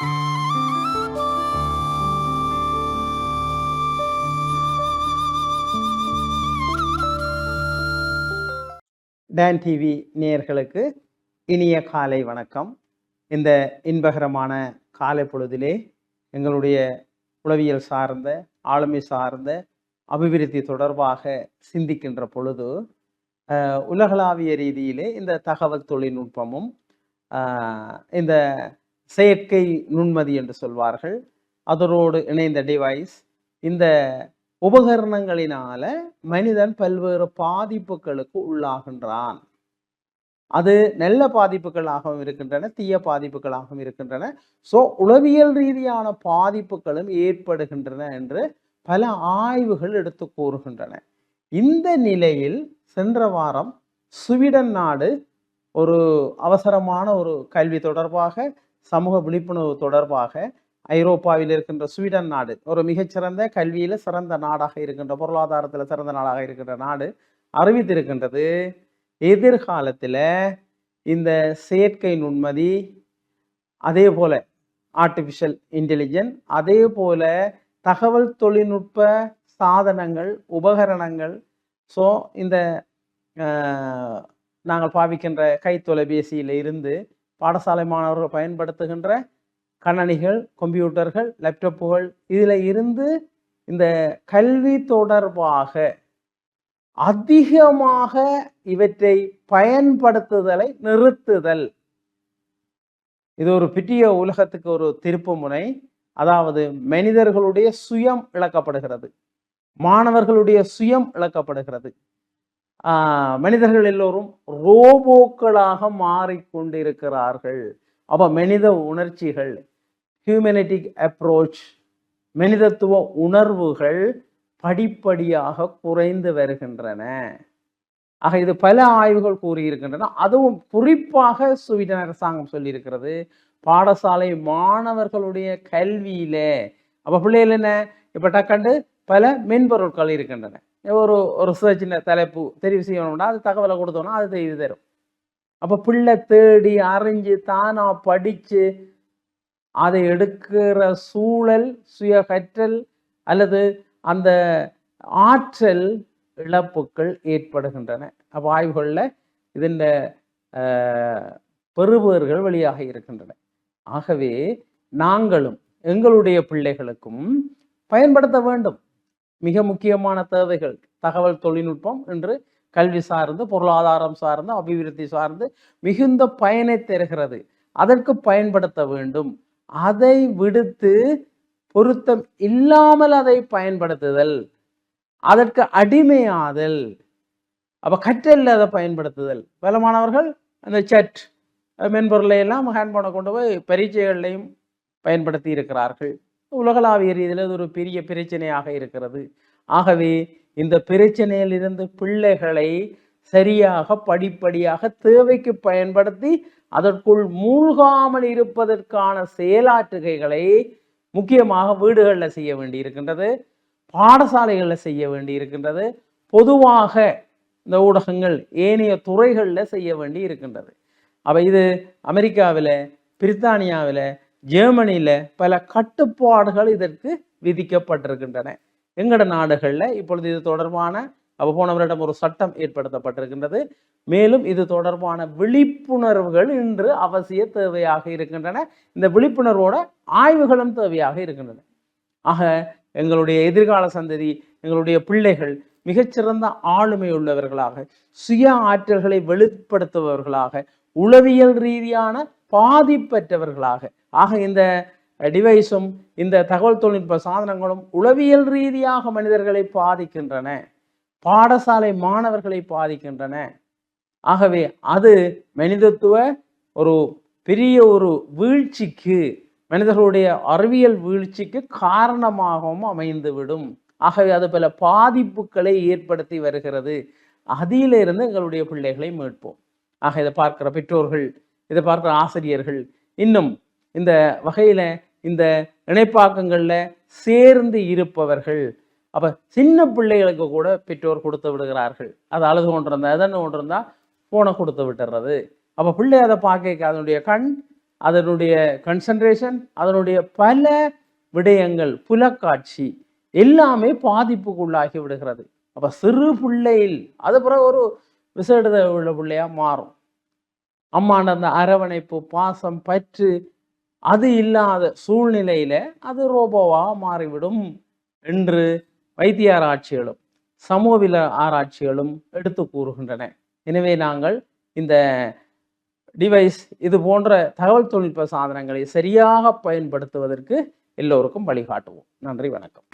Tan TV நேயர்களுக்கு இனிய காலை வணக்கம். இந்த இன்பகரமான காலை பொழுதிலே எங்களுடைய உளவியல் சார்ந்த ஆளுமை சார்ந்த அபிவிருத்தி தொடர்பாக சிந்திக்கின்ற பொழுது உலகளாவிய ரீதியிலே இந்த தகவல் தொழில்நுட்பமும் இந்த செயற்கை நுண்மதி என்று சொல்வார்கள். அதனோடு இணைந்த டிவைஸ் இந்த உபகரணங்களினால மனிதன் பல்வேறு பாதிப்புகளுக்கு உள்ளாகின்றான். அது நல்ல பாதிப்புகளாகவும் இருக்கின்றன தீய பாதிப்புகளாகவும் இருக்கின்றன. ஸோ உளவியல் ரீதியான பாதிப்புகளும் ஏற்படுகின்றன என்று பல ஆய்வுகள் எடுத்து கூறுகின்றன. இந்த நிலையில் சென்ற வாரம் சுவீடன் நாடு ஒரு அவசரமான ஒரு கல்வி தொடர்பாக சமூக விழிப்புணர்வு தொடர்பாக ஐரோப்பாவில் இருக்கின்ற ஸ்வீடன் நாடு ஒரு மிகச்சிறந்த கல்வியில் சிறந்த நாடாக இருக்கின்ற பொருளாதாரத்தில் சிறந்த நாடாக இருக்கின்ற நாடு அறிவித்திருக்கின்றது. எதிர்காலத்தில் இந்த செயற்கை நுண்மதி அதே போல ஆர்டிஃபிஷியல் இன்டெலிஜென்ட் அதே போல தகவல் தொழில்நுட்ப சாதனங்கள் உபகரணங்கள். ஸோ இந்த நாங்கள் பாவிக்கின்ற கைத்தொலைபேசியில் இருந்து பாடசாலை மாணவர்கள் பயன்படுத்துகின்ற கணனிகள் கம்ப்யூட்டர்கள் லேப்டாப்புகள் இதில் இருந்து இந்த கல்வி தொடர்பாக அதிகமாக இவற்றை பயன்படுத்துதலை நிறுத்துதல். இது ஒரு பெரிய உலகத்துக்கு ஒரு திருப்புமுனை அதாவது மனிதர்களுடைய சுயம் இழக்கப்படுகிறது. மாணவர்களுடைய சுயம் இழக்கப்படுகிறது. மனிதர்கள் எல்லோரும் ரோபோக்களாக மாறிக்கொண்டிருக்கிறார்கள். அப்போ மனித உணர்ச்சிகள் ஹியூமனிட்டிக் அப்ரோச் மனிதத்துவ உணர்வுகள் படிப்படியாக குறைந்து வருகின்றன. ஆக இது பல ஆய்வுகள் கூறியிருக்கின்றன. அதுவும் குறிப்பாக சுவீடன் அரசாங்கம் சொல்லியிருக்கிறது. பாடசாலை மாணவர்களுடைய கல்வியில. அப்ப பிள்ளைகள் என்ன? இப்ப டக்கண்டு பல மென்பொருட்கள் இருக்கின்றன. ஒரு ஒரு சின்ன தலைப்பு தெரிவு செய்யணும்னா அது தகவலை கொடுத்தோம்னா அது செய்து தரும். அப்போ பிள்ளை தேடி அறிஞ்சு தானா படித்து அதை எடுக்கிற சூழல் சுய கற்றல் அல்லது அந்த ஆற்றல் இழப்புகள் ஏற்படுகின்றன. அப்போ ஆய்வுகளில் இதன் பெறுபவர்கள் வழியாக இருக்கின்றன. ஆகவே நாங்களும் எங்களுடைய பிள்ளைகளுக்கும் பயன்படுத்த வேண்டும். மிக முக்கியமான தேவைகள். தகவல் தொழில்நுட்பம் என்று கல்வி சார்ந்து பொருளாதாரம் சார்ந்து அபிவிருத்தி சார்ந்து மிகுந்த பயனை தருகிறது. அதற்கு பயன்படுத்த வேண்டும். அதை விடுத்து பொருத்தம் இல்லாமல் அதை பயன்படுத்துதல். அதற்கு அடிமையாதல். அப்ப கற்றல்ல அதை பயன்படுத்துதல். பல மாணவர்கள் அந்த சட் மென்பொருளை எல்லாம் ஹேண்ட்போனை கொண்டு போய் பரீட்சைகள்லையும் பயன்படுத்தி இருக்கிறார்கள். உலகளாவிய ரீதியில் அது ஒரு பெரிய பிரச்சனையாக இருக்கிறது. ஆகவே இந்த பிரச்சனையிலிருந்து பிள்ளைகளை சரியாக படிப்படியாக தேவைக்கு பயன்படுத்தி அதற்குள் மூழ்காமல் இருப்பதற்கான செயலாற்றுகைகளை முக்கியமாக வீடுகளில் செய்ய வேண்டி இருக்கின்றது பாடசாலைகளில் செய்ய வேண்டி இருக்கின்றது பொதுவாக இந்த ஊடகங்கள் ஏனைய துறைகளில் செய்ய வேண்டி இருக்கின்றது அப்போ இது அமெரிக்காவில் பிரித்தானியாவில் ஜெர்மனியில் பல கட்டுப்பாடுகள் இதற்கு விதிக்கப்பட்டிருக்கின்றன. எங்கட நாடுகளில் இப்பொழுது இது தொடர்பான அப்போ போனவரிடம் ஒரு சட்டம் ஏற்படுத்தப்பட்டிருக்கின்றது. மேலும் இது தொடர்பான விழிப்புணர்வுகள் இன்று அவசிய தேவையாக இருக்கின்றன. இந்த விழிப்புணர்வோட ஆய்வுகளும் தேவையாக இருக்கின்றன. ஆக எங்களுடைய எதிர்கால சந்ததி எங்களுடைய பிள்ளைகள் மிகச்சிறந்த ஆளுமை உள்ளவர்களாக சுய ஆற்றல்களை வெளிப்படுத்துபவர்களாக உளவியல் ரீதியான பாதிப்பற்றவர்களாக. ஆக இந்த டிவைஸும் இந்த தகவல் தொழில்நுட்ப சாதனங்களும் உளவியல் ரீதியாக மனிதர்களை பாதிக்கின்றன. பாடசாலை மாணவர்களை பாதிக்கின்றன. ஆகவே அது மனிதத்துவ ஒரு பெரிய ஒரு வீழ்ச்சிக்கு மனிதர்களுடைய அறிவியல் வீழ்ச்சிக்கு காரணமாகவும் அமைந்துவிடும். ஆகவே அது பல பாதிப்புகளை ஏற்படுத்தி வருகிறது. அதிலிருந்து எங்களுடைய பிள்ளைகளை மீட்போம். ஆக இதை பார்க்குற பெற்றோர்கள் இதை பார்க்கிற ஆசிரியர்கள் இன்னும் இந்த வகையில் இந்த இணைப்பாக்கங்களில் சேர்ந்து இருப்பவர்கள். அப்போ சின்ன பிள்ளைகளுக்கு கூட பெற்றோர் கொடுத்து விடுகிறார்கள். அது அழுது கொண்டிருந்தா எதன்னு கொண்டிருந்தா ஃபோனை கொடுத்து விட்டுறது. அப்போ பிள்ளை அதை பார்க்க அதனுடைய கண் அதனுடைய கன்சன்ட்ரேஷன் அதனுடைய பல விடயங்கள் புலக்காட்சி எல்லாமே பாதிப்புக்குள்ளாகி விடுகிறது. அப்போ சிறு பிள்ளையில் அது பிறகு ஒரு விசேட உள்ள பிள்ளையாக மாறும். அம்மாண்ட அந்த அரவணைப்பு பாசம் பற்று அது இல்லாத சூழ்நிலையில அது ரோபோவா மாறிவிடும் என்று வைத்திய ஆராய்ச்சிகளும் சமூகவில ஆராய்ச்சிகளும் எடுத்து கூறுகின்றன. எனவே நாங்கள் இந்த டிவைஸ் இது போன்ற தகவல் தொழில்நுட்ப சாதனங்களை சரியாக பயன்படுத்துவதற்கு எல்லோருக்கும் வழிகாட்டுவோம். நன்றி வணக்கம்.